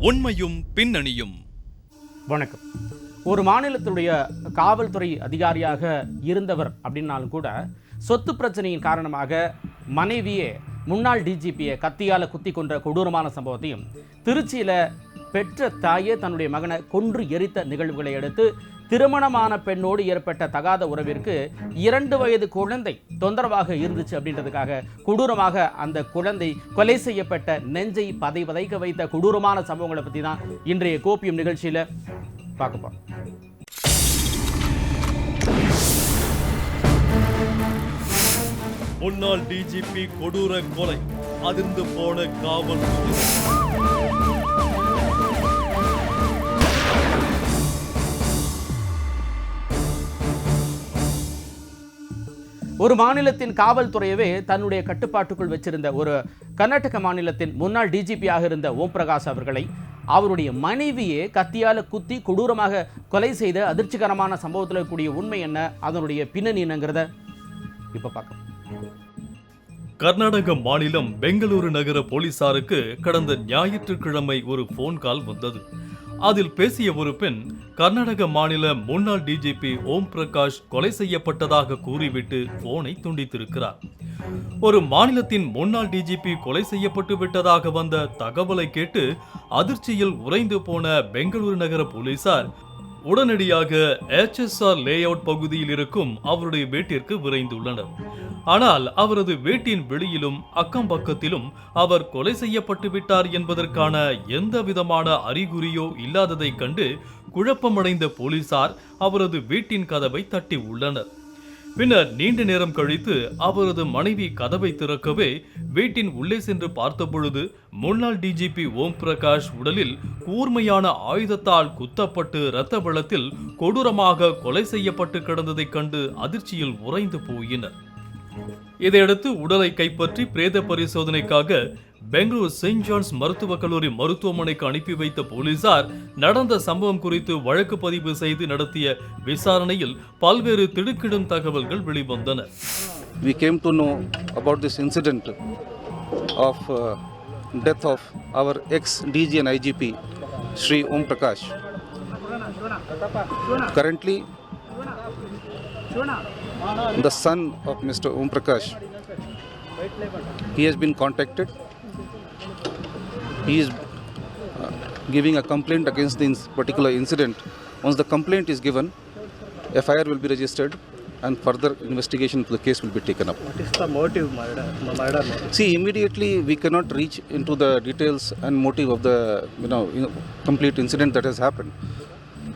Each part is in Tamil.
உண்மையும் பின்னணியும். வணக்கம். ஒரு மாநிலத்துடைய காவல்துறை அதிகாரியாக இருந்தவர் அப்படின்னாலும் கூட சொத்து பிரச்சனையின் காரணமாக மனைவியே முன்னாள் டிஜிபியை கத்தியால் குத்தி கொன்ற கொடூரமான சம்பவத்தையும் திருச்சியில் பெற்ற தாயே தன்னுடைய மகனை கொன்று எரித்த நிகழ்வுகளை அடுத்து திருமணமான பெண்ணோடு ஏற்பட்ட தகாத உறவிற்கு இரண்டு வயது குழந்தை தொந்தரவாக இருந்துச்சு அப்படின்றதுக்காக கொடூரமாக அந்த குழந்தை கொலை செய்யப்பட்ட நெஞ்சை பதை பதைக்க வைத்த கொடூரமான சம்பவங்களை பற்றி தான் இன்றைய கோப்பியம் நிகழ்ச்சியில் பார்க்கப்போம் முன்னாள் டிஜிபி கொடூர கொலை அதிர்ந்து போன காவல்துறை ஒரு மாநிலத்தின் காவல்துறையவே தன்னுடைய கட்டுப்பாட்டுக்குள் வச்சிருந்த ஒரு கர்நாடக மாநிலத்தின் முன்னாள் டிஜிபியாக இருந்த ஓம் பிரகாஷ் அவர்களை அவருடைய மனைவியே கத்தியால் குத்தி கொடூரமாக கொலை செய்த அதிர்ச்சிகரமான சம்பவத்தில் கூடிய உண்மை என்ன? அதனுடைய பின்னணி என்னங்கிறத இப்போ பார்க்கலாம். கர்நாடக மாநிலம் பெங்களூரு நகர போலீசாருக்கு கடந்த ஞாயிற்றுக்கிழமை ஒரு போன் கால் வந்தது. அதில் பேசிய ஒரு பெண் கர்நாடக மாநில முன்னாள் டிஜிபி ஓம் பிரகாஷ் கொலை செய்யப்பட்டதாக கூறிவிட்டு போனை துண்டித்திருக்கிறார். ஒரு மாநிலத்தின் முன்னாள் டிஜிபி கொலை செய்யப்பட்டு விட்டதாக வந்த தகவலை கேட்டு அதிர்ச்சியில் உறைந்து போன பெங்களூரு நகர போலீசார் உடனடியாக HSR லேஅவுட் பகுதியில் இருக்கும் அவருடைய வீட்டிற்கு விரைந்துள்ளனர். ஆனால் அவரது வீட்டின் வெளியிலும் அக்கம் பக்கத்திலும் அவர் கொலை செய்யப்பட்டு விட்டார் என்பதற்கான எந்த விதமான அறிகுறியோ இல்லாததைக் கண்டு குழப்பமடைந்த போலீசார் அவரது வீட்டின் கதவை தட்டி உள்ளனர். பின்னர் நீண்ட நேரம் கழித்து அவரது மனைவி கதவை திறக்கவே வீட்டின் உள்ளே சென்று பார்த்தபொழுது முன்னாள் டிஜிபி ஓம் பிரகாஷ் உடலில் கூர்மையான ஆயுதத்தால் குத்தப்பட்டு இரத்த வெள்ளத்தில் கொடூரமாக கொலை செய்யப்பட்டு கிடந்ததைக் கண்டு அதிர்ச்சியில் உறைந்து போயினர். இதையடுத்து உடலை கைப்பற்றி பிரேத பரிசோதனைக்காக பெங்களூர் செயின்ட் ஜான்ஸ் மருத்துவக் கல்லூரி மருத்துவமனைக்கு அனுப்பி வைத்த போலீசார் நடந்த சம்பவம் குறித்து வழக்கு பதிவு செய்து நடத்திய விசாரணையில் பல்வேறு திடுக்கிடும் தகவல்கள் வெளிவந்தன we came to know about this incident of uh, death of our ex DG and IGP Sri Om Prakash. Currently, the son of Mr. Om Prakash, he has been contacted. He is uh, giving a complaint against this particular incident. Once the complaint is given, a FIR will be registered and further investigation of the case will be taken up. What is the motive murder? Murder? See, immediately we cannot reach into the details and motive of the you know, you know, complete incident that has happened.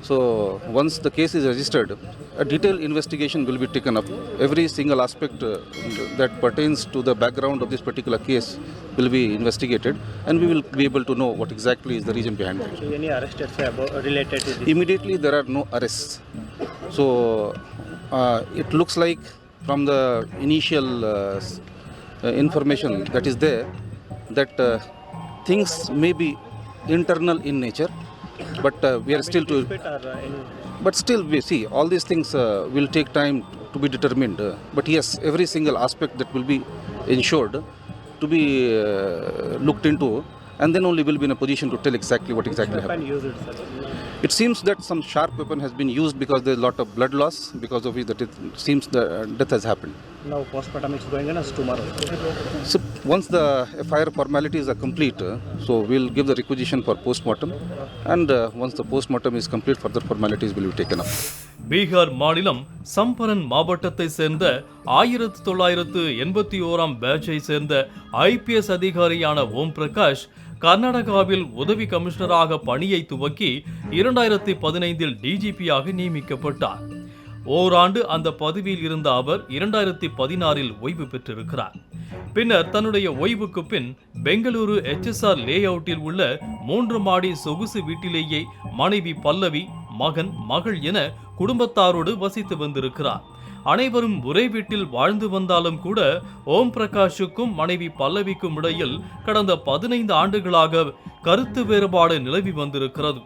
So once the case is registered, a detailed investigation will be taken up. Every single aspect uh, that pertains to the background of this particular case will be investigated, and we will be able to know what exactly is the reason behind it. So any arrested say about related to this? Immediately there are no arrests. So uh, it looks like from the initial uh, uh, information that is there that uh, things may be internal in nature, but uh, we are still to. Uh, But still, we see all these things uh, will take time to be determined. Uh, but yes, every single aspect that will be ensured to be uh, looked into, and then only we'll be in a position to tell exactly what exactly happened. It seems that some sharp weapon has been used because there's a lot of blood loss, because of which that it seems the uh, death has happened. Now postmortem is going on as tomorrow. So once the FIR formalities are complete, uh, so we'll give the requisition for post-mortem, and uh, once the post-mortem is complete, further formalities will be taken up. Bihar மாநிலம் சம்பரன் மாவட்டத்தை சேர்ந்த ஆயிரத்து தொள்ளாயிரத்து எண்பத்தி ஓராம் பேட்சை சேர்ந்த ஐபிஎஸ் அதிகாரியான ஓம் பிரகாஷ் கர்நாடகாவில் உதவி கமிஷனராக பணியை துவக்கி இரண்டாயிரத்தி பதினைந்தில் டிஜிபியாக நியமிக்கப்பட்டார். ஓராண்டு அந்த பதவியில் இருந்த அவர் இரண்டாயிரத்தி பதினாறில் ஓய்வு பெற்றிருக்கிறார். பின்னர் தன்னுடைய ஓய்வுக்கு பின் பெங்களூரு எச்எஸ்ஆர் லே அவுட்டில் உள்ள மூன்று மாடி சொகுசு வீட்டிலேயே மனைவி பல்லவி மகன் மகள் என குடும்பத்தாரோடு வசித்து வந்திருக்கிறார். அனைவரும் ஒரே வீட்டில் வாழ்ந்து வந்தாலும் கூட ஓம் பிரகாஷுக்கும் மனைவி பல்லவிக்கும் இடையில் கடந்த பதினைந்து ஆண்டுகளாக கருத்து வேறுபாடு நிலவி வந்திருக்கிறது.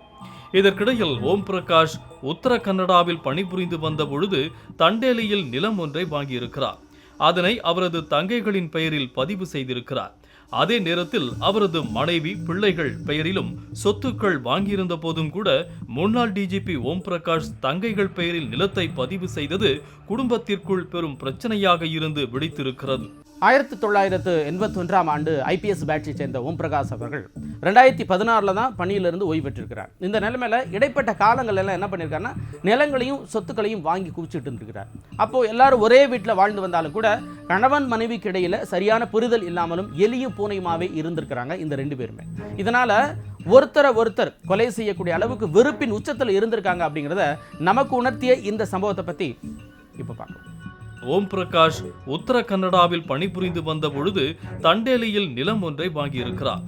இதற்கிடையில் ஓம் பிரகாஷ் உத்தர கன்னடாவில் பணிபுரிந்து வந்த பொழுது தண்டேலியில் நிலம் ஒன்றை வாங்கியிருக்கிறார். அதனை அவரது தங்கைகளின் பெயரில் பதிவு செய்திருக்கிறார். அதே நேரத்தில் அவரது மனைவி பிள்ளைகள் பெயரிலும் சொத்துக்கள் வாங்கியிருந்த போதும் கூட முன்னாள் டிஜிபி ஓம் பிரகாஷ் தங்கைகள் பெயரில் நிலத்தை பதிவு செய்தது குடும்பத்திற்குள் பெரும் பிரச்சனையாக இருந்து வெடித்திருக்கிறது. ஆயிரத்தி தொள்ளாயிரத்து எண்பத்தி ஒன்றாம் ஆண்டு ஐபிஎஸ் பேட்சை சேர்ந்த ஓம் பிரகாஷ் அவர்கள் ரெண்டாயிரத்தி பதினாறில் தான் பணியிலிருந்து ஓய்வு பெற்றிருக்கிறார் இந்த நிலைமையில் இடைப்பட்ட காலங்கள் எல்லாம் என்ன பண்ணியிருக்காருன்னா நிலங்களையும் சொத்துக்களையும் வாங்கி குவிச்சிட்டு இருந்திருக்கிறார். அப்போது எல்லாரும் ஒரே வீட்டில் வாழ்ந்து வந்தாலும் கூட கணவன் மனைவிக்கு இடையில சரியான புரிதல் இல்லாமலும் எலியும் பூனையுமாவே இருந்திருக்கிறாங்க இந்த ரெண்டு பேருமே. இதனால் ஒருத்தரை ஒருத்தர் கொலை செய்யக்கூடிய அளவுக்கு வெறுப்பின் உச்சத்தில் இருந்திருக்காங்க அப்படிங்கிறத நமக்கு உணர்த்திய இந்த சம்பவத்தை பற்றி இப்போ பார்க்கலாம் ஓம் பிரகாஷ் உத்தர கன்னடாவில் பணிபுரிந்து வந்த பொழுது தண்டேலியில் நிலம் ஒன்றை வாங்கியிருக்கிறார்.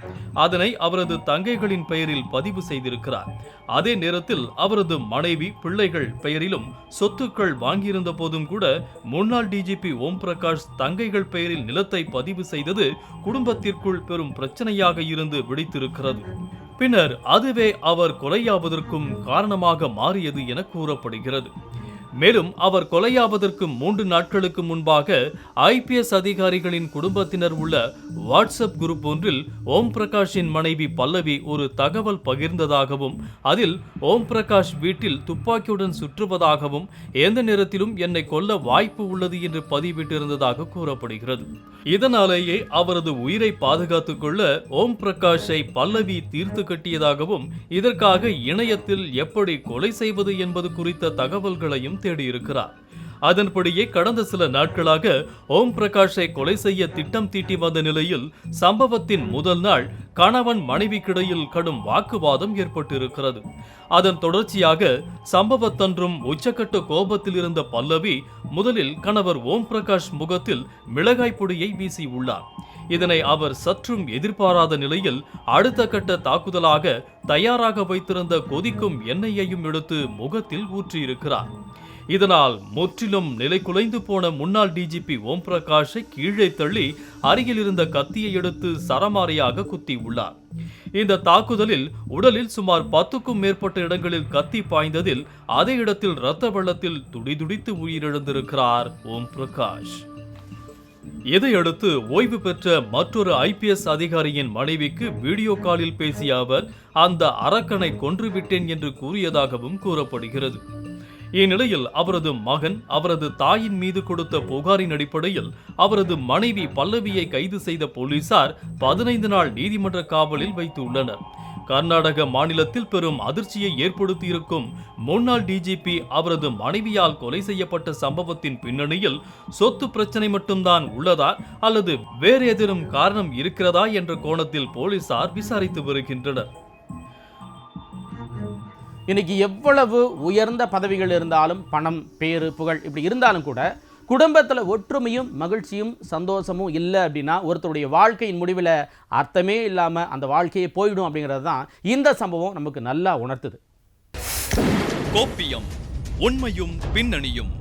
அதனை அவரது தங்கைகளின் பெயரில் பதிவு செய்திருக்கிறார். அதே நேரத்தில் அவரது மனைவி பிள்ளைகள் பெயரிலும் சொத்துக்கள் வாங்கியிருந்த போதும் கூட முன்னாள் டிஜிபி ஓம் பிரகாஷ் தங்கைகள் பெயரில் நிலத்தை பதிவு செய்தது குடும்பத்திற்குள் பெரும் பிரச்சனையாக இருந்து வெடித்திருக்கிறது பின்னர் அதுவே அவர் கொலையாவதற்கும் காரணமாக மாறியது என கூறப்படுகிறது. மேலும் அவர் கொலையாவதற்கு மூன்று நாட்களுக்கு முன்பாக ஐபிஎஸ் அதிகாரிகளின் குடும்பத்தினர் உள்ள வாட்ஸ்அப் குரூப் ஒன்றில் ஓம் பிரகாஷின் மனைவி பல்லவி ஒரு தகவல் பகிர்ந்ததாகவும் அதில் ஓம் பிரகாஷ் வீட்டில் துப்பாக்கியுடன் சுற்றுவதாகவும் எந்த நேரத்திலும் என்னை கொல்ல வாய்ப்பு உள்ளது என்று பதிவிட்டிருந்ததாக கூறப்படுகிறது. இதனாலேயே அவரது உயிரை பாதுகாத்துக் கொள்ள ஓம் பிரகாஷை பல்லவி தீர்த்து கட்டியதாகவும் இதற்காக இணையத்தில் எப்படி கொலை செய்வது என்பது குறித்த தகவல்களையும் தேடியிருக்கிறார் அதன்படியே கடந்த சில நாட்களாக ஓம் பிரகாஷை கொலை செய்ய திட்டம் தீட்டி வந்த நிலையில் சம்பவத்தின் முதல் நாள் கணவன் மனைவிக்கிடையில் கடும் வாக்குவாதம் ஏற்பட்டிருக்கிறது. அதன் தொடர்ச்சியாக சம்பவத்தன்றும் உச்சக்கட்ட கோபத்தில் இருந்த பல்லவி முதலில் கணவர் ஓம் பிரகாஷ் முகத்தில் மிளகாய் பொடியை வீசியுள்ளார் இதனை அவர் சற்றும் எதிர்பாராத நிலையில் அடுத்த கட்ட தாக்குதலாக தயாராக வைத்திருந்த கொதிக்கும் எண்ணெயையும் எடுத்து முகத்தில் ஊற்றியிருக்கிறார். இதனால் முற்றிலும் நிலை குலைந்து போன முன்னாள் டிஜிபி ஓம் பிரகாஷை கீழே தள்ளி அருகில் இருந்த கத்தியை எடுத்து சரமாரியாக குத்தி உள்ளார். இந்த தாக்குதலில் உடலில் சுமார் பத்துக்கும் மேற்பட்ட இடங்களில் கத்தி பாய்ந்ததில் அதே இடத்தில் இரத்த வெள்ளத்தில் துடிதுடித்து உயிரிழந்திருக்கிறார் ஓம் பிரகாஷ். இதையடுத்து ஓய்வு பெற்ற மற்றொரு ஐபிஎஸ் அதிகாரியின் மனைவிக்கு வீடியோ காலில் பேசிய அவர் அந்த அரக்கனை கொன்றுவிட்டேன் என்று கூறியதாகவும் கூறப்படுகிறது. இந்நிலையில் அவரது மகன் அவரது தாயின் மீது கொடுத்த புகாரின் அடிப்படையில் அவரது மனைவி பல்லவியை கைது செய்த போலீசார் பதினைந்து நாள் நீதிமன்ற காவலில் வைத்துள்ளனர். கர்நாடக மாநிலத்தில் பெரும் அதிர்ச்சியை ஏற்படுத்தியிருக்கும் முன்னாள் டிஜிபி அவரது மனைவியால் கொலை செய்யப்பட்ட சம்பவத்தின் பின்னணியில் சொத்து பிரச்சனை மட்டும்தான் உள்ளதா அல்லது வேறு ஏதேனும் காரணம் இருக்கிறதா என்ற கோணத்தில் போலீசார் விசாரித்து வருகின்றனர். இன்னைக்கு எவ்வளவு உயர்ந்த பதவிகள் இருந்தாலும் பணம் பேரு புகழ் இப்படி இருந்தாலும் கூட குடும்பத்தில் ஒற்றுமையும் மகிழ்ச்சியும் சந்தோஷமும் இல்லை அப்படின்னா ஒருத்தருடைய வாழ்க்கையின் முடிவில் அர்த்தமே இல்லாமல் அந்த வாழ்க்கையே போயிடும் அப்படிங்கிறது தான் இந்த சம்பவம் நமக்கு நல்லா உணர்த்துது. கோப்பியம் உண்மையும் பின்னணியும்.